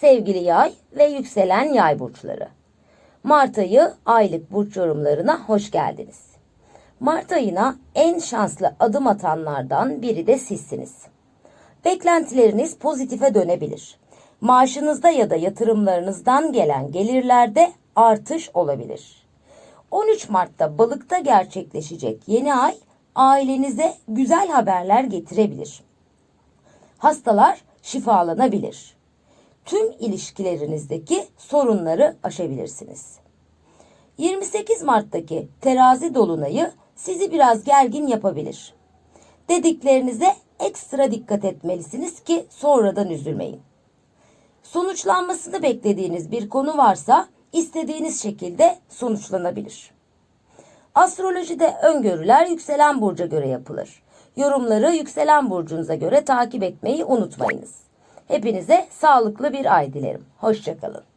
Sevgili yay ve yükselen yay burçları. Mart ayı aylık burç yorumlarına hoş geldiniz. Mart ayına en şanslı adım atanlardan biri de sizsiniz. Beklentileriniz pozitife dönebilir. Maaşınızda ya da yatırımlarınızdan gelen gelirlerde artış olabilir. 13 Mart'ta balıkta gerçekleşecek yeni ay ailenize güzel haberler getirebilir. Hastalar şifalanabilir. Tüm ilişkilerinizdeki sorunları aşabilirsiniz. 28 Mart'taki terazi dolunayı sizi biraz gergin yapabilir. Dediklerinize ekstra dikkat etmelisiniz ki sonradan üzülmeyin. Sonuçlanmasını beklediğiniz bir konu varsa istediğiniz şekilde sonuçlanabilir. Astrolojide öngörüler yükselen burca göre yapılır. Yorumları yükselen burcunuza göre takip etmeyi unutmayınız. Hepinize sağlıklı bir ay dilerim. Hoşçakalın.